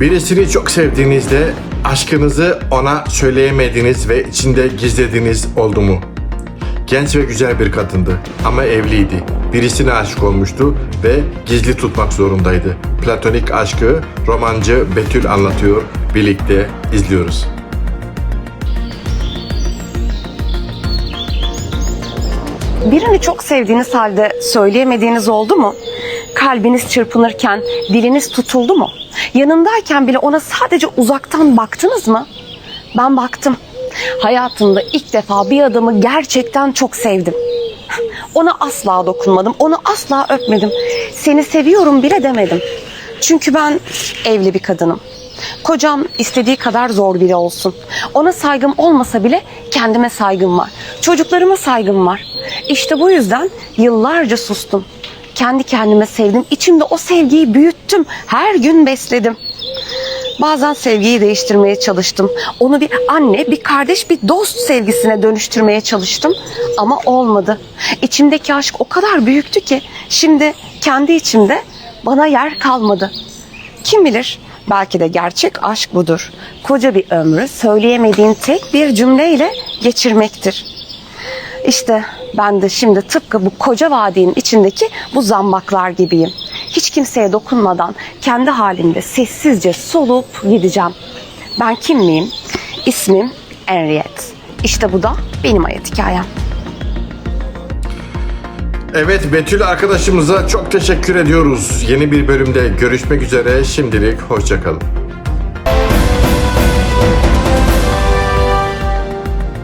Birisini çok sevdiğinizde aşkınızı ona söyleyemediğiniz ve içinde gizlediğiniz oldu mu? Genç ve güzel bir kadındı ama evliydi. Birisine aşık olmuştu ve gizli tutmak zorundaydı. Platonik aşkı romancı Betül anlatıyor. Birlikte izliyoruz. Birini çok sevdiğiniz halde söyleyemediğiniz oldu mu? Kalbiniz çırpınırken diliniz tutuldu mu? Yanındayken bile ona sadece uzaktan baktınız mı? Ben baktım. Hayatımda ilk defa bir adamı gerçekten çok sevdim. Ona asla dokunmadım, onu asla öpmedim. Seni seviyorum bile demedim. Çünkü ben evli bir kadınım. Kocam istediği kadar zor biri olsun. Ona saygım olmasa bile kendime saygım var. Çocuklarıma saygım var. İşte bu yüzden yıllarca sustum. Kendi kendime sevdim. İçimde o sevgiyi büyüttüm. Her gün besledim. Bazen sevgiyi değiştirmeye çalıştım. Onu bir anne, bir kardeş, bir dost sevgisine dönüştürmeye çalıştım. Ama olmadı. İçimdeki aşk o kadar büyüktü ki şimdi kendi içimde bana yer kalmadı. Kim bilir belki de gerçek aşk budur. Koca bir ömrü söyleyemediğin tek bir cümleyle geçirmektir. İşte ben de şimdi tıpkı bu koca vadinin içindeki bu zambaklar gibiyim. Hiç kimseye dokunmadan kendi halimde sessizce solup gideceğim. Ben kim miyim? İsmim Henriette. İşte bu da benim hayat hikayem. Evet Betül arkadaşımıza çok teşekkür ediyoruz. Yeni bir bölümde görüşmek üzere. Şimdilik hoşçakalın.